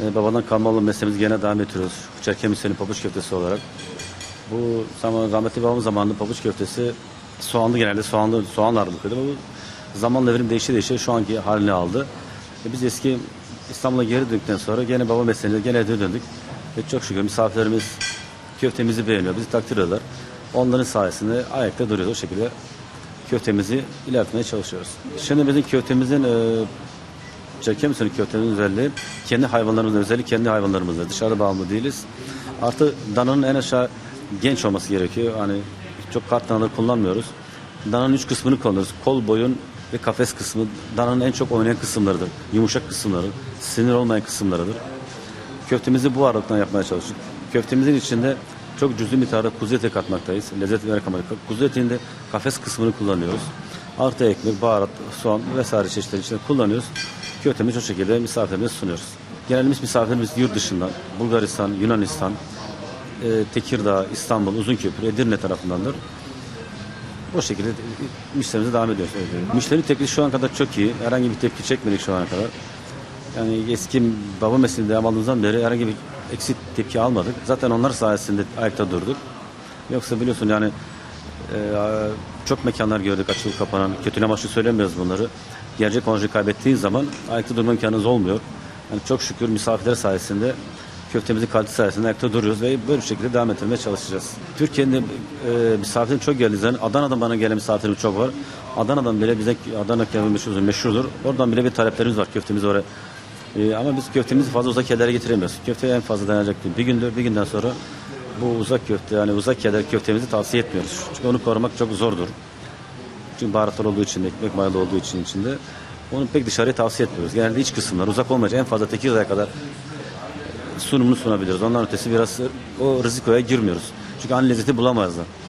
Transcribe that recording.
Ee, babadan kalma olan mesleğimizi gene devam ettiriyoruz. Çerke Müslü'nün pabuç köftesi olarak. Bu zaman rahmetli babamın zamanında pabuç köftesi soğanlı genelde soğanlı soğan ağırlıklıydı. Bu zamanla verim değişti değişti şu anki halini aldı. E biz eski İstanbul'a geri döndükten sonra gene baba mesleğine gene evde döndük. Ve çok şükür misafirlerimiz köftemizi beğeniyor, bizi takdir ediyorlar. Onların sayesinde ayakta duruyoruz o şekilde köftemizi ilerletmeye çalışıyoruz. Şimdi bizim köftemizin e, Çerke Müslü'nün köftenin özelliği kendi hayvanlarımızın özelliği kendi hayvanlarımızda. Dışarıda bağımlı değiliz. Artı dananın en aşağı genç olması gerekiyor. Hani çok kart danaları kullanmıyoruz. Dananın üç kısmını kullanıyoruz. Kol, boyun ve kafes kısmı dananın en çok oynayan kısımlarıdır. Yumuşak kısımları, sinir olmayan kısımlarıdır. Köftemizi bu ağırlıktan yapmaya çalıştık. Köftemizin içinde çok cüzi miktarda kuzu eti katmaktayız. Lezzet vermek amacıyla. Kuzu etinde kafes kısmını kullanıyoruz. Artı ekmek, baharat, soğan vesaire çeşitleri içinde kullanıyoruz. Köftemizi o şekilde misafirlerimize sunuyoruz. Genelimiz misafirlerimiz yurt dışından, Bulgaristan, Yunanistan, e, Tekirdağ, İstanbul, Uzunköprü, Edirne tarafındandır. O şekilde müşterimize devam ediyoruz. Müşteri tepkisi şu ana kadar çok iyi. Herhangi bir tepki çekmedik şu ana kadar. Yani eski baba mesleğinde aldığımızdan beri herhangi bir eksik tepki almadık. Zaten onlar sayesinde ayakta durduk. Yoksa biliyorsun yani e, çok mekanlar gördük açılıp kapanan. Kötü amaçlı söylemiyoruz bunları. Gerçek amacı kaybettiğin zaman ayakta durma imkanınız olmuyor. Yani çok şükür misafirler sayesinde köftemizin kalitesi sayesinde ayakta duruyoruz ve böyle bir şekilde devam ettirmeye çalışacağız. Türkiye'nin e, misafirin çok geldiği zaman Adana'dan bana gelen misafirimiz çok var. Adana'dan bile bize Adana kebabı meşhurdur, meşhurdur. Oradan bile bir taleplerimiz var köftemiz oraya. E, ama biz köftemizi fazla uzak yerlere getiremiyoruz. Köfteye en fazla dayanacak. Bir gündür, bir günden sonra bu uzak köfte yani uzak yerler köftemizi tavsiye etmiyoruz. Çünkü onu korumak çok zordur. Çünkü baharatlar olduğu için, ekmek mayalı olduğu için içinde. Onu pek dışarıya tavsiye etmiyoruz. Genelde iç kısımlar uzak olmayacak en fazla Tekirdağ'a kadar sunumunu sunabiliriz. Ondan ötesi biraz o rizikoya girmiyoruz. Çünkü aynı lezzeti bulamayızlar.